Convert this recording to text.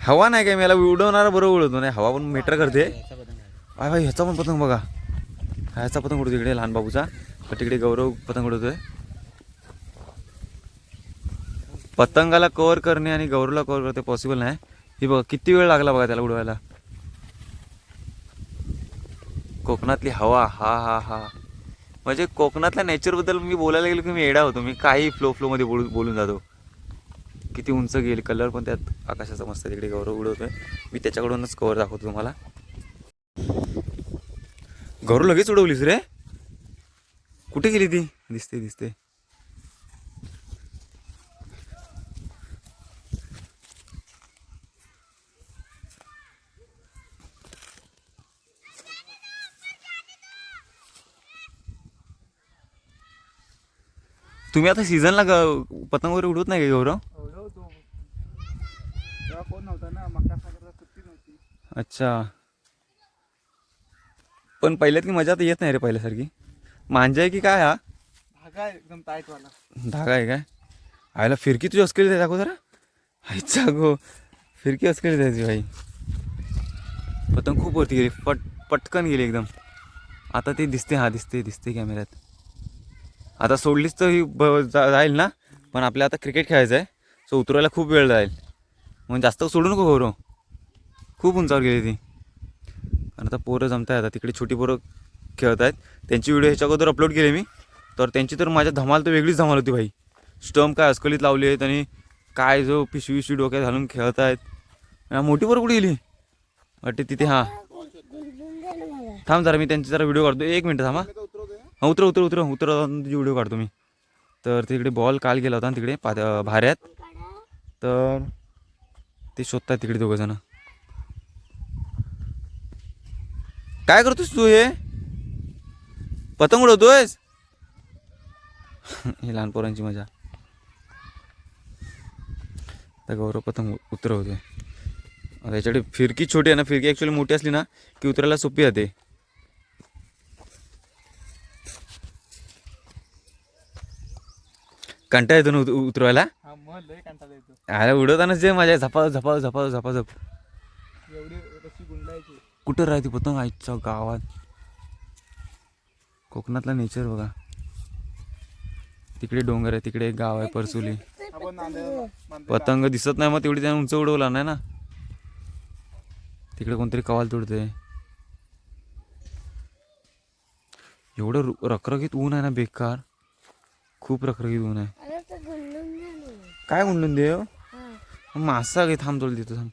हवा नाही काय मला उडवणारा बरोबर उडवतो नाही. हवा पण मेटर करते. याचा आय भाई ह्याचा पण पतंग बघा. ह्याचा पतंग उडतो इकडे लहान बाबूचा. पण तिकडे गौरव पतंग उडवतोय. पतंगाला कवर करणे आणि गौरवला कव्हर करते पॉसिबल नाही. हे बघा किती वेळ लागला बघा त्याला उडवायला. कोकणातली हवा हा हा हा. म्हणजे कोकणातल्या नेचरबद्दल मी बोलायला गेलो की मी एडा होतो. मी काही फ्लो फ्लोमध्ये बोलून बोलून जातो. किती उंच गेली कलर पण त्यात आकाशाचा मस्त तिकडे गौरव उडवतोय. मी त्याच्याकडूनच कवर दाखवतो तुम्हाला. गौरव लगेच उडवलीस रे? कुठे गेली ती? दिसते दिसते. तुम्ही आता सीझनला ग- पतंग वगैरे उडवत नाही का गौरव? तेव्हा कोण नव्हता ना मका सागरला सुट्टी नव्हती. अच्छा. पण पहिल्यात की मजा तर येत नाही रे पहिल्यासारखी? मांजा आहे की काय हा? धागा आहे एकदम टाईट वाला. धागा आहे काय? आयला फिरकी तुझी असकेली द्यायची दाखव जरा. आईचा गो फिरकी असकेली द्यायची भाई पतंग खूप वरती गेली पट पटकन गेली एकदम. आता ते दिसते हा दिसते दिसते कॅमेऱ्यात. आता सोडलीच तर ही ब- जा- जाईल ना? पण आपल्याला आता क्रिकेट खेळायचं आहे सो उतरायला खूप वेळ जाईल. म्हणून जास्त सोडू नको गौरव खूप उंचावर गेली ती. आणि आता पोरं जमत आहे आता तिकडे छोटी पोरं खेळत आहेत त्यांची व्हिडिओ ह्याच्या अगोदर अपलोड केले मी. तर त्यांची तर माझ्या धमाल तर वेगळीच धमाल होती भाई. स्टंप काय अस्कलीत लावली आहेत आणि काय जो पिशवी पिशवी डोक्यात घालून खेळत आहेत मोठी पोरं कुठे गेली? वाटते तिथे हां. थांब जरा मी त्यांची जरा व्हिडिओ काढतो. एक मिनटं थांबा. हां उतर उतर उतर उतर तुझी व्हिडिओ काढतो मी. तर तिकडे बॉल काल गेला होता ना तिकडे पा भाऱ्यात. तर ते शोधतात तिकडे दोघं जण. काय करतोस तू हे? पतंग उडवतोयस? हे लहान पोरांची मजा. तर गौरव पतंग उतरवतोय. आता याच्याकडे फिरकी छोटी आहे ना फिरकी ॲक्च्युली मोठी असली ना की उतरायला सोपी जाते. कंटा येतो ना उत- उतरवायला? मग लय कंटाळा येतो. अरे उडवतानाच जे मजा झपा झपा झपा. एवढी रशी गुंडायची. कुठं राहते पतंग? आईच्या गावात. कोकणातला नेचर बघा. तिकडे डोंगर आहे तिकडे एक गाव आहे परसुली. आपण नांदेड पतंग दिसत नाही मग तेवढी त्याने उंच उडवला नाही ना? तिकडे कोणतरी कवाल तोडते एवढं रु- रखरखीत ऊन आहे ना बेकार. खूप रखरखीत ऊन आहे अरे तर गुंडून झालं काय म्हणून देव हा मासा घे थांब तुला देतो थांब